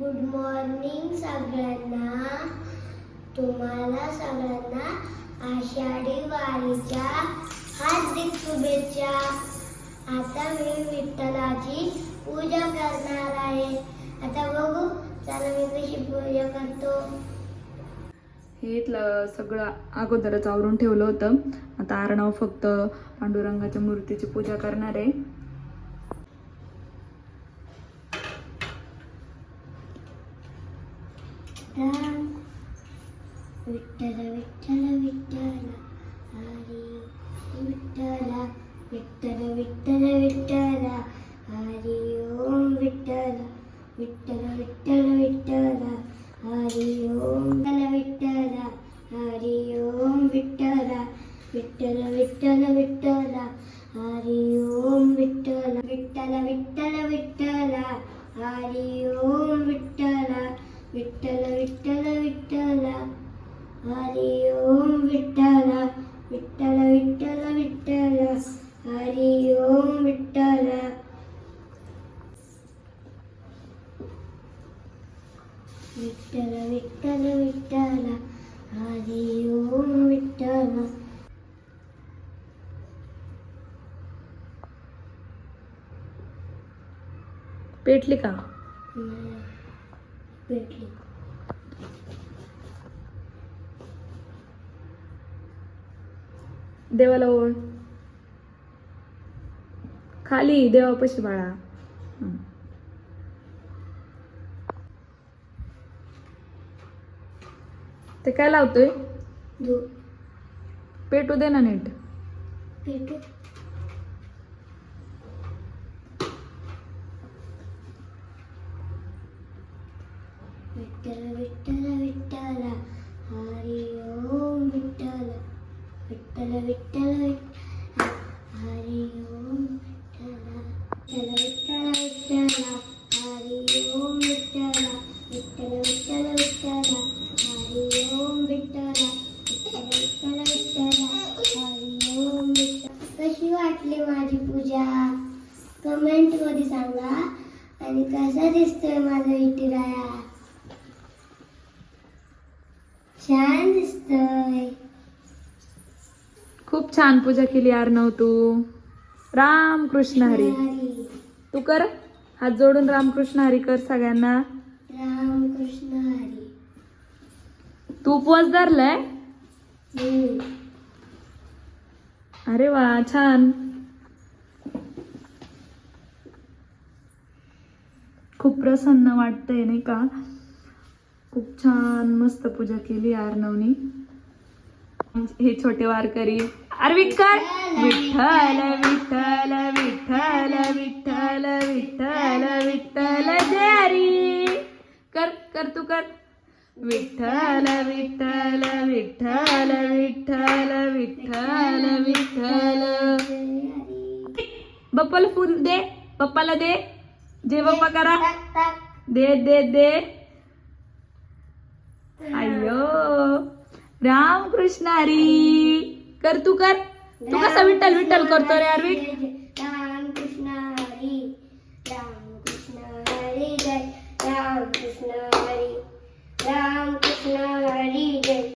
Good morning सगळ्यांना. तुम्हाला सगळ्यांना आषाढी वारीच्या हार्दिक शुभेच्छा. आता मी विठ्ठलाची पूजा करणार आहे. आता बघू चला मी कशी पूजा करतो. हे सगळं अगोदरच आवरून ठेवलं होतं. आता आरणाव फक्त पांडुरंगाच्या मूर्तीची पूजा करणार आहे. விட்டல விட்டல விட்டல ஹரி விட்டல விட்டல விட்டல விட்டல ஹரி ஓம் விட்டல விட்டல விட்டல விட்டல ஹரி ஓம் விட்டல விட்டல ஹரி ஓம் விட்டல விட்டல விட்டல விட்டல ஹரி ஓம் விட்டல விட்டல விட்டல விட்டல ஹரி ஓம் விட்டல विठ्ठल विठ्ठल विठ्ठल हरी ओम विठ्ठल विठ्ठल विठ्ठल विठ्ठल हरी ओम विठ्ठल विठ्ठल विठ्ठल विठ्ठल हरी ओम विठ्ठल पेटली का भेटली. देवाला ओळ खाली देवापाशी बाळा. ते काय लावतोय? पेटू दे ना नीट. भेटू विठ्ठल विठ्ठल विठ्ठल हरी ओम विठ्ठल विठ्ठल विठ्ठल विठ्ठल हरी ओम विठ्ठल विठ्ठल विठ्ठल विठ्ठल हरी ओम विठ्ठल विठ्ठल विठ्ठल विठ्ठल हरी ओम विठ्ठल विठ्ठल विठ्ठल विठ्ठल हरी ओम विठ्ठल कशी वाटली माझी पूजा कमेंट मध्ये सांगा आणि कसा दिसतोय माझा विठुराया छान पूजा केली अर्णव तू. राम कृष्ण हरी तू कर. हात जोडून रामकृष्ण हरी कर सगळ्यांना. हरी. तू उपवास धरलाय. अरे वा छान. खूप प्रसन्न वाटतंय नाही का? खूप छान मस्त पूजा केली अर्णवनी हे छोटे वारकरी. विठ्ठल विठ्ठल विठ्ठल विठ्ठल विठ्ठल विठ्ठल विठ्ठल जय कर कर तू कर. विठ्ठल विठ्ठल विठ्ठल विठ्ठल विठ्ठल विठ्ठल. बप्पल बप्पाला फुल दे पप्पाला दे. जे बाप्पा करा. दे दे दे. अय्यो. राम कृष्ण हरी. कर तू कर. तू कसा विठ्ठल विठ्ठल करतो रे अरवी राम कृष्ण हरी. राम कृष्ण हरी जय. राम कृष्ण